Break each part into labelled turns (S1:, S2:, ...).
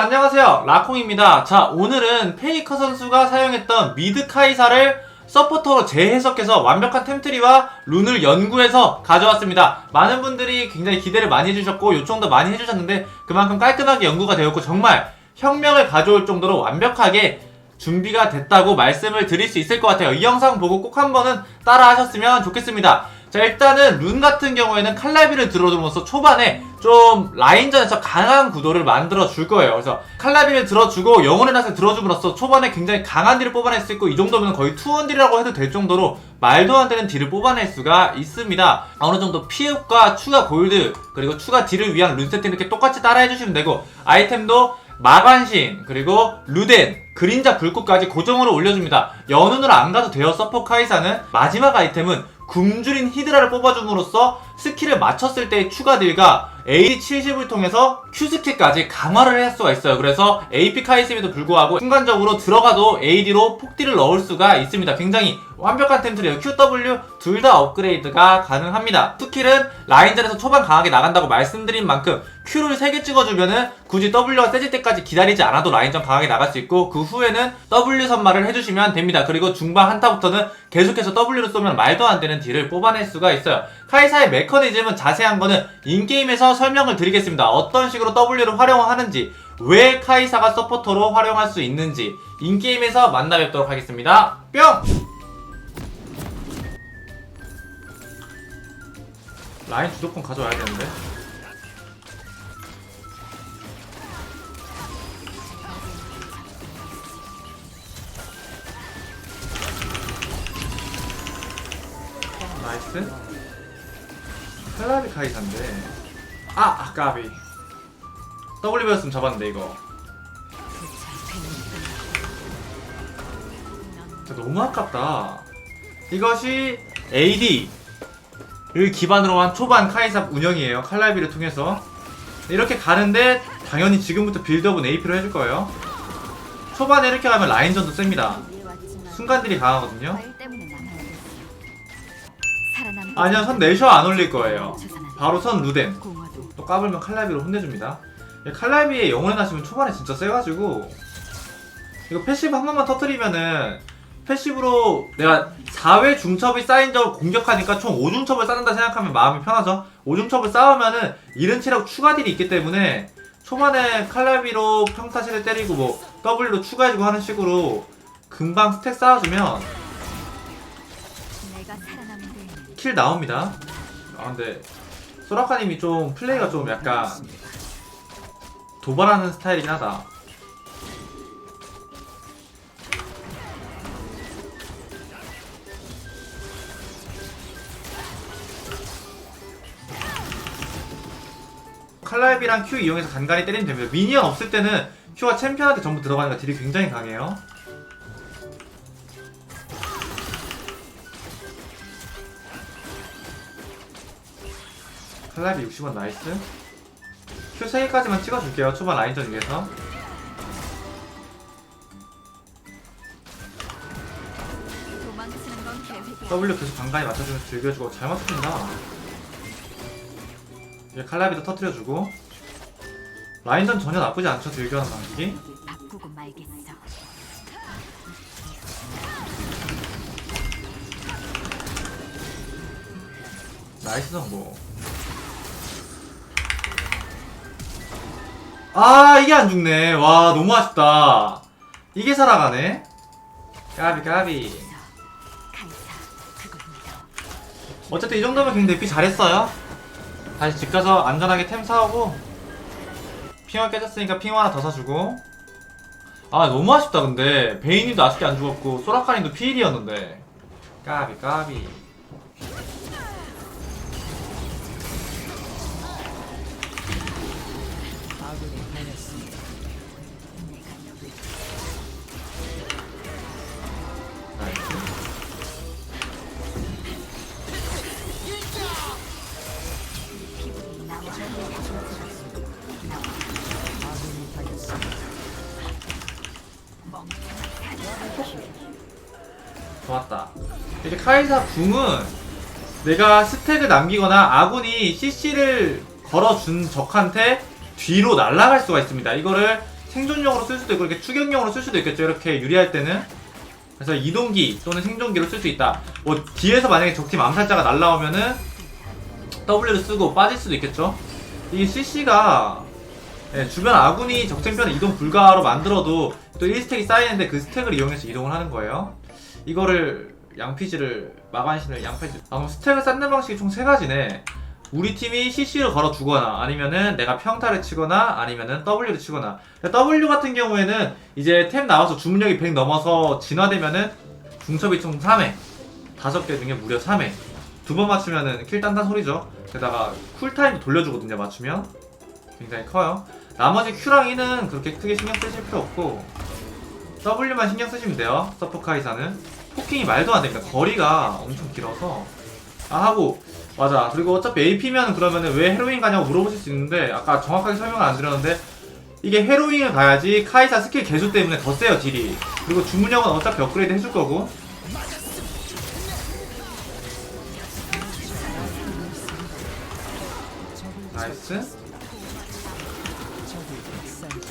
S1: 안녕하세요. 라콩입니다. 자 오늘은 페이커 선수가 사용했던 미드 카이사를 서포터로 재해석해서 완벽한 템트리와 룬을 연구해서 가져왔습니다. 많은 분들이 굉장히 기대를 많이 해주셨고 요청도 많이 해주셨는데 그만큼 깔끔하게 연구가 되었고 정말 혁명을 가져올 정도로 완벽하게 준비가 됐다고 말씀을 드릴 수 있을 것 같아요. 이 영상 보고 꼭 한번은 따라 하셨으면 좋겠습니다 자 일단은 룬 같은 경우에는 칼라비를 들어줌으로써 초반에 좀 라인전에서 강한 구도를 만들어 줄 거예요. 그래서 칼라비를 들어주고 영혼의 낫을 들어줌으로써 초반에 굉장히 강한 딜을 뽑아낼 수 있고 이 정도면 거의 투원 딜이라고 해도 될 정도로 말도 안 되는 딜을 뽑아낼 수가 있습니다. 어느 정도 피흡과 추가 골드 그리고 추가 딜을 위한 룬 세팅 이렇게 똑같이 따라 해 주시면 되고 아이템도 마관신 그리고 루덴 그림자 불꽃까지 고정으로 올려줍니다. 연운으로 안 가도 돼요. 서포 카이사는 마지막 아이템은 굶주린 히드라를 뽑아줌으로써 스킬을 맞췄을 때의 추가 딜과 AD 70을 통해서 Q 스킬까지 강화를 할 수가 있어요. 그래서 AP 카이스임에도 불구하고 순간적으로 들어가도 AD로 폭딜을 넣을 수가 있습니다. 굉장히 완벽한 템트리에요. QW 둘 다 업그레이드가 가능합니다. 스킬은 라인전에서 초반 강하게 나간다고 말씀드린 만큼 Q를 3개 찍어주면은 굳이 W가 세질 때까지 기다리지 않아도 라인전 강하게 나갈 수 있고 그 후에는 W 선마를 해주시면 됩니다. 그리고 중반 한타부터는 계속해서 W를 쏘면 말도 안 되는 딜을 뽑아낼 수가 있어요. 카이사의 메커니즘은 자세한 거는 인게임에서 설명을 드리겠습니다. 어떤 식으로 W를 활용하는지, 왜 카이사가 서포터로 활용할 수 있는지 인게임에서 만나 뵙도록 하겠습니다. 뿅! 라인 주도권 가져와야 되는데. 카이사인데. 아, 아까비. W였으면 잡았는데, 이거. 진짜 너무 아깝다. 이것이 AD를 기반으로 한 초반 카이삽 운영이에요. 칼날비를 통해서. 이렇게 가는데 당연히 지금부터 빌드업은 AP로 해줄 거예요. 초반에 이렇게 가면 라인전도 셉니다. 순간들이 강하거든요. 아니요, 선 내셔 안 올릴 거예요. 바로 선 루덴. 또 까불면 칼날비로 혼내줍니다. 이 칼날비의 영혼의 나시면 초반에 진짜 세가지고 이거 패시브 한 번만 터트리면은 패시브로 내가 4회 중첩이 쌓인 적을 공격하니까 총 5중첩을 쌓는다 생각하면 마음이 편하죠 5중첩을 쌓으면은 이른 체력 추가 딜이 있기 때문에 초반에 칼날비로 평타시를 때리고 뭐 W로 추가해주고 하는 식으로 금방 스택 쌓아주면 킬 나옵니다 아 근데 소라카님이 좀 플레이가 좀 약간 도발하는 스타일이긴 하다 칼날비랑 Q 이용해서 간간히 때리면 됩니다. 미니언 없을 때는 Q가 챔피언한테 전부 들어가니까 딜이 굉장히 강해요. 칼날비 60원 나이스. Q 3개까지만 찍어줄게요. 초반 라인전 위해서. W 계속 간간히 맞춰주면서 즐겨주고 잘 맞춰준다. 이제 칼라비도 터트려주고 라인전 전혀 나쁘지 않죠 딜교환 방식이. 나이스 정보 아 이게 안 죽네. 와 너무 아쉽다. 이게 살아가네. 까비 까비. 어쨌든 이 정도면 갱 대피 잘했어요. 다시 집 가서 안전하게 템 사오고 핑화 깨졌으니까 핑화 하나 더 사주고. 아 너무 아쉽다 근데. 베이니도 아쉽게 안 죽었고 소라카님도 피일이었는데. 까비 까비 나이스 좋았다. 이제 카이사 궁은 내가 스택을 남기거나 아군이 CC를 걸어준 적한테 뒤로 날아갈 수가 있습니다. 이거를 생존용으로 쓸 수도 있고 이렇게 추격용으로 쓸 수도 있겠죠. 이렇게 유리할 때는. 그래서 이동기 또는 생존기로 쓸 수 있다. 뭐 뒤에서 만약에 적팀 암살자가 날라오면은 W를 쓰고 빠질 수도 있겠죠. 이 CC가 예, 주변 아군이 적쟁편에 이동 불가로 만들어도 또 1스택이 쌓이는데 그 스택을 이용해서 이동을 하는 거예요. 이거를 양피지를 마관신을 양피지 아 그럼 스택을 쌓는 방식이 총세 가지네. 우리 팀이 CC를 걸어 주거나 아니면은 내가 평타를 치거나 아니면은 W를 치거나. W 같은 경우에는 이제 템 나와서 주문력이 100 넘어서 진화되면은 중첩이 총 3회 다섯 개 중에 무려 3회. 두 번 맞추면은 킬 딴다 소리죠. 게다가 쿨타임도 돌려주거든요 맞추면. 굉장히 커요. 나머지 Q랑 E는 그렇게 크게 신경 쓰실 필요 없고 W만 신경 쓰시면 돼요. 서포카이사는. 포킹이 말도 안 됩니다. 거리가 엄청 길어서. 아 하고 맞아. 그리고 어차피 AP면 그러면은 왜 헤로인 가냐고 물어보실 수 있는데 아까 정확하게 설명을 안 드렸는데 이게 헤로잉을 가야지 카이사 스킬 개수 때문에 더 세요 딜이. 그리고 주문력은 어차피 업그레이드 해줄 거고. 나이스.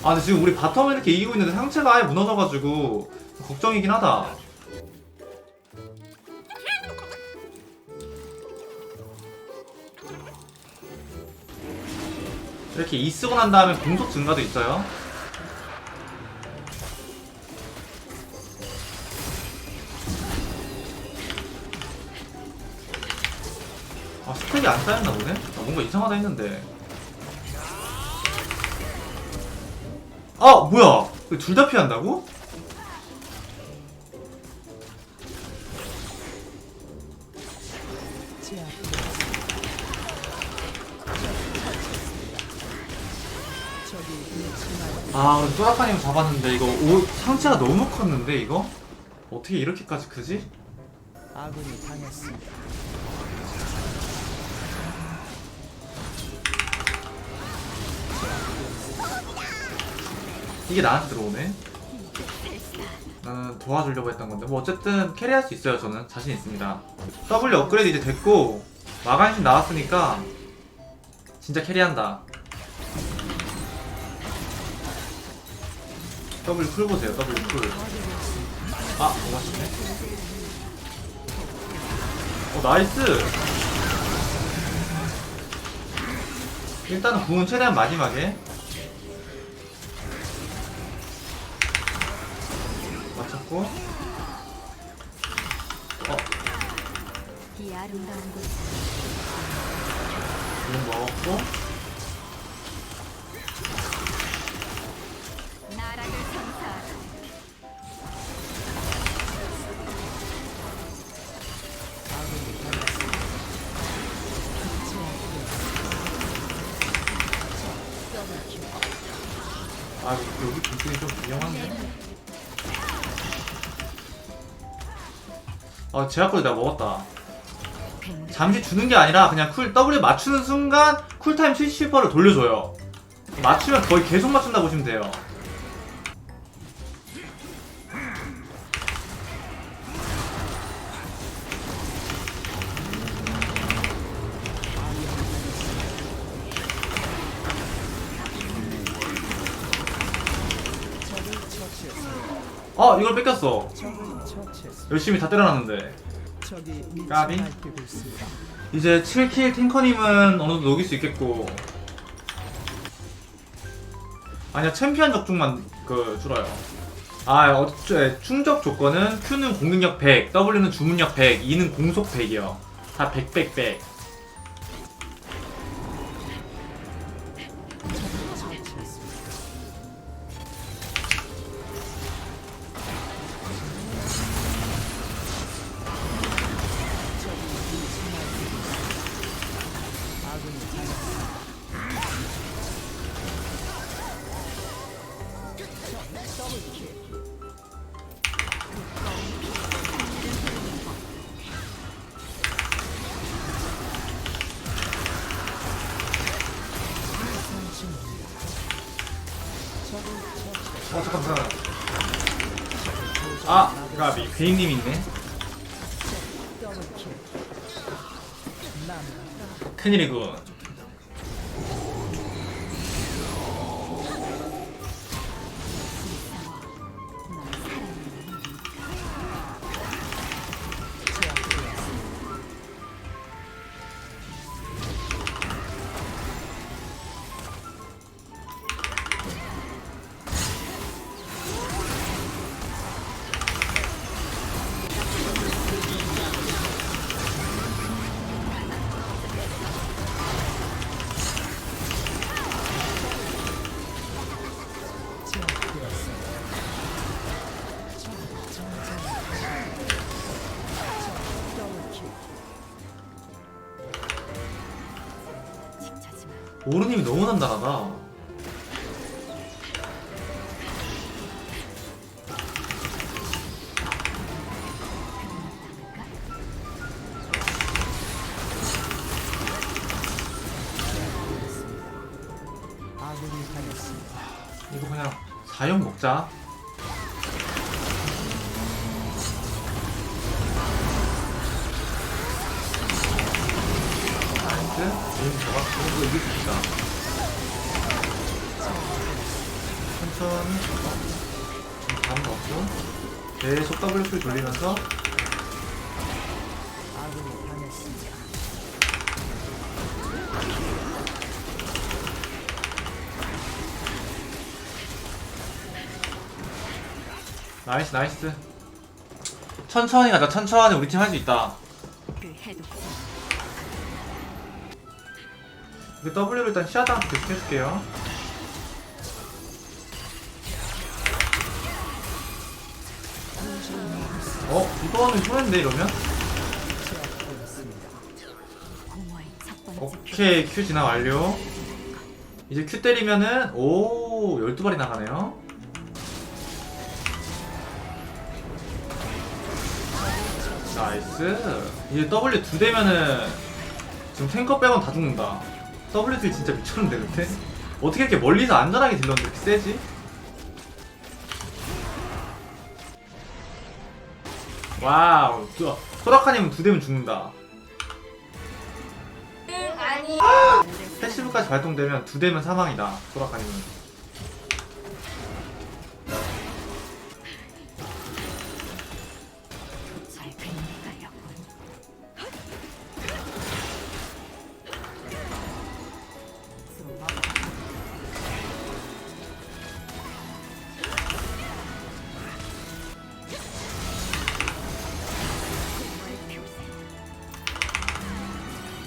S1: 아 근데 지금 우리 바텀을 이렇게 이기고 있는데 상체가 아예 무너져가지고 걱정이긴 하다 이렇게 이 쓰고 난 다음에 공속 증가도 있어요 아 스택이 안 쌓였나 보네? 아, 뭔가 이상하다 했는데 아 뭐야 둘 다 피한다고? 아 또라카님 잡았는데 이거 오, 상체가 너무 컸는데 이거? 어떻게 이렇게까지 크지?
S2: 아군이 당했습니다.
S1: 이게 나한테 들어오네 나는 도와주려고 했던 건데 뭐 어쨌든 캐리할 수 있어요 저는 자신 있습니다 W 업그레이드 이제 됐고 마간신 나왔으니까 진짜 캐리한다 W 쿨 보세요 W 쿨. 아, 못 맞췄네. 어 나이스! 일단은 궁은 최대한 마지막에. 맞췄고. 어.
S3: 이 아름다운 곳.
S1: 이건 먹었고
S2: 아
S1: 여기 분들이 좀 위험한데? 아 제압골 내가 먹었다.
S3: 백
S1: 잠시 주는 게 아니라 그냥 쿨 W 맞추는 순간 쿨타임 70%를 돌려줘요. 맞추면 거의 계속 맞춘다 보시면 돼요 어 이걸 뺏겼어. 열심히 다 때려놨는데. 까비? 이제 7킬 탱커님은 어느 정도 녹일 수 있겠고. 아니야 챔피언 적중만 그 줄어요. 아 어째 충족 조건은 Q는 공격력 100 W는 주문력 100 E는 공속 100이요. 다 100, 100, 100
S2: 아
S1: 가비. 베인님 있네. 큰일이군 오르님이 너무 단단하다.
S2: 아군이 당했습니다.
S1: 이거 그냥 4용 먹자. 나이스. 에임 잡았고, 이거 이길 수 있다. 천천히. 다음 넣고. 계속 W킬 돌리면서. 나이스, 나이스. 천천히 가자, 천천히. 우리 팀 할 수 있다.
S3: 그
S1: 이거 W를 일단 시야당 계속 해줄게요. 어? 이거는 손했는데 이러면? 오케이 큐 진화 완료 이제 큐 때리면은 오 12발이 나가네요 나이스 이제 W 두 대면은 지금 탱커 빼곤 다 죽는다 W 딜 진짜 미쳤는데 그때 어떻게 이렇게 멀리서 안전하게 딜렀는데 이렇게 세지? 와우 두- 소라카님은 두 대면 죽는다 패시브까지 발동되면 두 대면 사망이다. 소라카님은.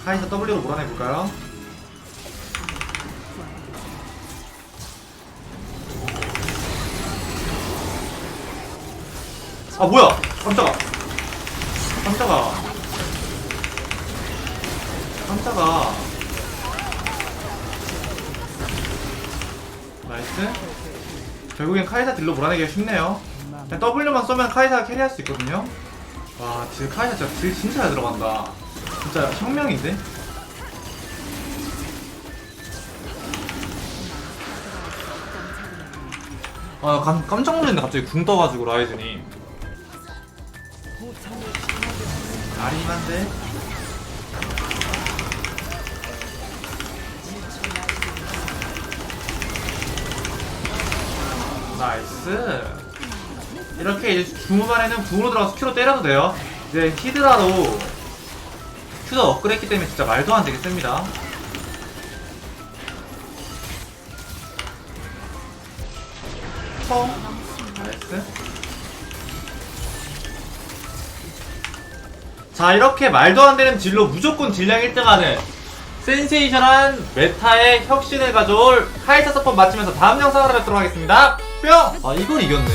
S1: 카이사 W로 몰아내볼까요? 아 뭐야? 깜짝아. 깜짝아. 깜짝아. 나이스. 결국엔 카이사 딜로 몰아내기가 쉽네요. 그냥 W만 쏘면 카이사가 캐리할 수 있거든요. 와 딜 카이사 진짜 딜 진짜 잘 들어간다 진짜 혁명인데? 아 깜, 깜짝 놀랐네. 갑자기 궁 떠가지고 라이즈니 아리만데? 나이스. 이렇게 이제 중후반에는 궁으로 들어가서 큐로 때려도 돼요. 이제 히드라로 큐도 업그레이드 했기 때문에 진짜 말도 안 되게 셉니다. 펑. 나이스. 자 이렇게 말도 안 되는 딜로 무조건 딜량 1등하는 센세이션한 메타의 혁신을 가져올 카이사 서폿 마치면서 다음 영상으로 뵙도록 하겠습니다. 뿅! 아 이걸 이겼네